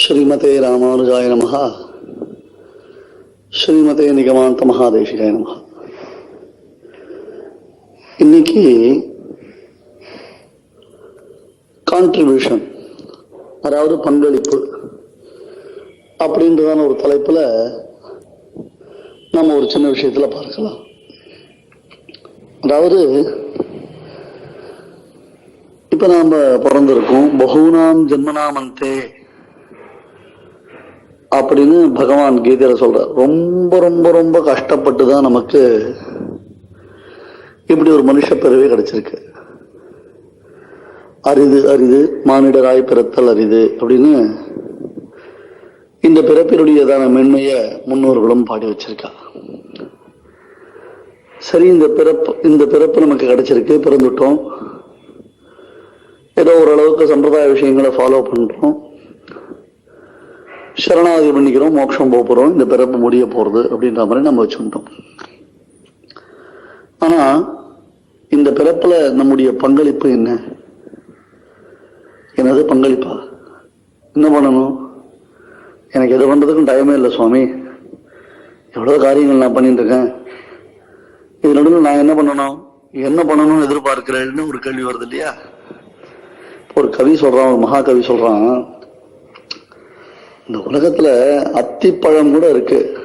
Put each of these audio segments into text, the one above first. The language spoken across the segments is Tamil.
ஸ்ரீமதே ராமானுஜாய நமகா ஸ்ரீமதே நிகமாந்த மகாதேசிகாய நமகா இன்னைக்கு கான்ட்ரிபியூஷன் அதாவது பங்களிப்பு அப்படின்றதான ஒரு தலைப்புல நம்ம ஒரு சின்ன விஷயத்துல பார்க்கலாம். அதாவது இப்ப நாம பிறந்திருக்கோம். பகுனாம் ஜென்மனாமந்தே. அப்படின்னு பகவான் கீதையில சொல்றார். ரொம்ப ரொம்ப ரொம்ப கஷ்டப்பட்டு தான் நமக்கு இப்படி ஒரு மனுஷ பிறவே கிடைச்சிருக்கு. அரிது அரிது மானிடராய் பிறத்தல் அரிது அப்படின்னு இந்த பிறப்பினுடையதான மென்மைய முன்னோர்களும் பாடி வச்சிருக்கா. சரி இந்த பிறப்பு இந்த பிறப்பு நமக்கு கிடைச்சிருக்கு பிறந்துட்டோம். ஏதோ ஓரளவுக்கு சம்பிரதாய விஷயங்களை ஃபாலோ பண்றோம். சரணாகதி பண்ணிக்கிறோம் மோட்சம் போக போறோம் இந்த பிறப்பு முடிய போறது அப்படின்ற மாதிரி நம்ம வச்சுக்கிட்டோம். ஆனா இந்த பிறப்புல நம்முடைய பங்களிப்பு என்ன? எனது பங்களிப்பா? என்ன பண்ணணும்? எனக்கு எது பண்றதுக்கும் டைமே இல்லை சுவாமி. எவ்வளவு காரியங்கள் நான் பண்ணிட்டு இருக்கேன். இது நடுவில் நான் என்ன பண்ணணும்? என்ன பண்ணணும்னு எதிர்பார்க்கிறேன்னு ஒரு கேள்வி வருது இல்லையா? ஒரு கவி சொல்றான் ஒரு மகாகவி சொல்றான் இந்த உலகத்துல அத்திப்பழம் கூட இருக்கு.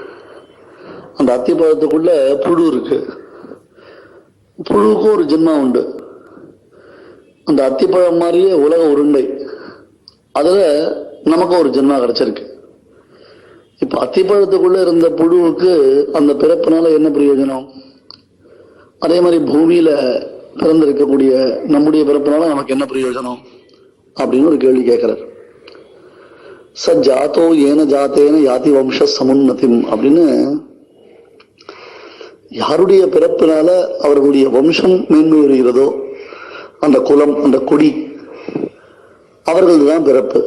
அந்த அத்திப்பழத்துக்குள்ள புழு இருக்கு. புழுவுக்கும் ஒரு ஜென்மா உண்டு. அந்த அத்திப்பழம் மாதிரியே உலக உருண்டை. அதுல நமக்கு ஒரு ஜென்மா கிடைச்சிருக்கு. இப்போ அத்திப்பழத்துக்குள்ள இருந்த புழுவுக்கு அந்த பிறப்பினால என்ன பிரயோஜனம்? அதே மாதிரி பூமியில பிறந்திருக்கக்கூடிய நம்முடைய பிறப்பினால நமக்கு என்ன பிரயோஜனம்? அப்படின்னு ஒரு கேள்வி கேட்குறாரு. ச ஜாத்தோ ஏன ஜாத்தேன யாதி வம்ச சமுன்னதிம் அப்படின்னு யாருடைய பிறப்பினால அவர்களுடைய வம்சம் மேன்மை வருகிறதோ அந்த குலம் அந்த கொடி அவர்களது தான் பிறப்பு.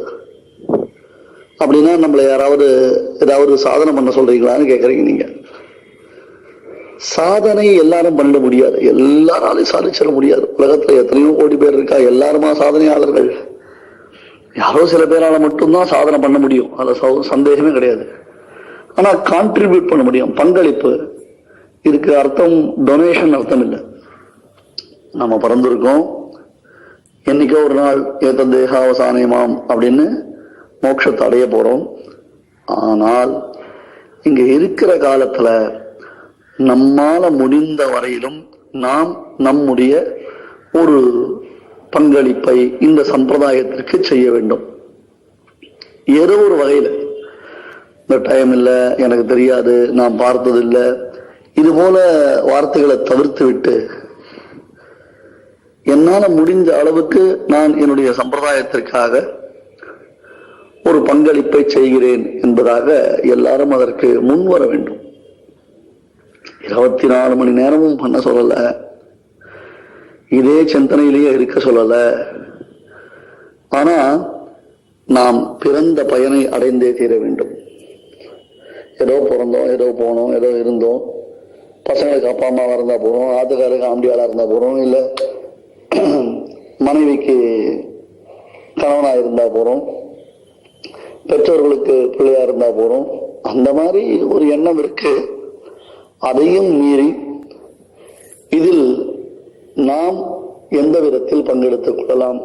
அப்படின்னா நம்மளை யாராவது ஏதாவது சாதனை பண்ண சொல்றீங்களான்னு கேட்கறீங்க நீங்க. சாதனை எல்லாரும் பண்ணிட முடியாது. எல்லாராலையும் சாதிச்சிட முடியாது. உலகத்துல எத்தனையோ கோடி பேர் இருக்கா எல்லாருமா சாதனையாளர்கள்? யாரோ சில பேரால மட்டும்தான் சாதனை பண்ண முடியும். அதுல சந்தேகமே கிடையாது. ஆனா கான்ட்ரிபியூட் பண்ண முடியும். பங்களிப்பு. இதுக்கு அர்த்தம் டொனேஷன் அர்த்தம் இல்லை. நம்ம பிறந்திருக்கோம். என்னைக்கோ ஒரு நாள் ஏத்த தேகாவசானயமாம் அப்படின்னு மோட்சத்தை அடைய போறோம். ஆனால் இங்க இருக்கிற காலத்துல நம்மால முடிந்த வரையிலும் நாம் நம்முடைய ஒரு பங்களிப்பை இந்த சம்பிரதாயத்திற்கு செய்ய வேண்டும். ஏதோ ஒரு வகையில். இந்த டைம் இல்லை எனக்கு தெரியாது நான் பார்த்தது இல்ல. இது போல வார்த்தைகளை தவிர்த்து விட்டு என்னால் முடிந்த அளவுக்கு நான் என்னுடைய சம்பிரதாயத்திற்காக ஒரு பங்களிப்பை செய்கிறேன் என்பதாக எல்லாரும் அதற்கு முன் வர வேண்டும். இருபத்தி நாலு மணி நேரமும் பண்ண சொல்லலை. இதே சிந்தனையிலேயே இருக்க சொல்லல. ஆனா நாம் பிறந்த பயனை அடைந்தே தீர வேண்டும். ஏதோ பிறந்தோம் ஏதோ போனோம் ஏதோ இருந்தோம். பசங்களுக்கு அப்பா அம்மாவாக இருந்தால் போகிறோம் ஆத்துக்காருக்கு ஆம்பியாளாக இருந்தால் போகிறோம் இல்லை மனைவிக்கு கணவனாக இருந்தால் போகிறோம் பெற்றோர்களுக்கு பிள்ளையாக இருந்தால் போகிறோம் அந்த மாதிரி ஒரு எண்ணம் இருக்கு. அதையும் மீறி இதில் நாம் எந்த விதத்தில் பங்கெடுத்துக் கொள்ளலாம்?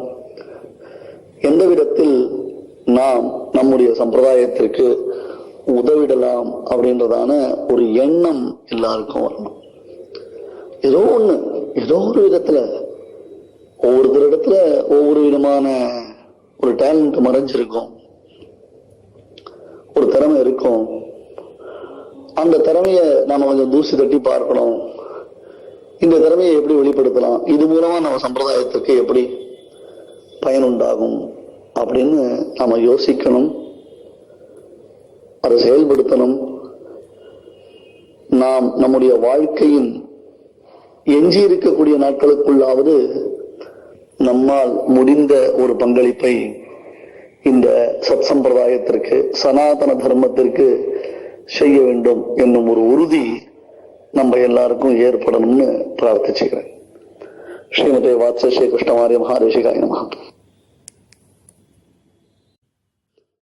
எந்த விதத்தில் நாம் நம்முடைய சம்பிரதாயத்திற்கு உதவிடலாம் அப்படின்றதான ஒரு எண்ணம் எல்லாருக்கும் வரணும். ஏதோ ஒண்ணு ஏதோ ஒரு விதத்துல ஒவ்வொருத்தர் இடத்துல ஒவ்வொரு விதமான ஒரு டேலண்ட் மறைஞ்சிருக்கும். ஒரு திறமை இருக்கும். அந்த திறமைய நாம கொஞ்சம் தூசி தட்டி பார்க்கணும். இந்த திறமையை எப்படி வெளிப்படுத்தலாம்? இது மூலமா நம்ம சம்பிரதாயத்துக்கு எப்படி பயனுண்டாகும்? அப்படின்னு நாம யோசிக்கணும். அதை செயல்படுத்தணும். நாம் நம்முடைய வாழ்க்கையின் எஞ்சி இருக்கக்கூடிய நாட்களுக்குள்ளாவது நம்மால் முடிந்த ஒரு பங்களிப்பை இந்த சத் சம்பிரதாயத்திற்கு சனாதன தர்மத்திற்கு செய்ய வேண்டும் என்னும் ஒரு உறுதி நம்ம எல்லாருக்கும் ஏற்படணும்னு பிரார்த்திச்சுக்கிறேன். ஸ்ரீமதி வாத்ச ஸ்ரீ கிருஷ்ணமாரிய மகாதேசிகாய நமகா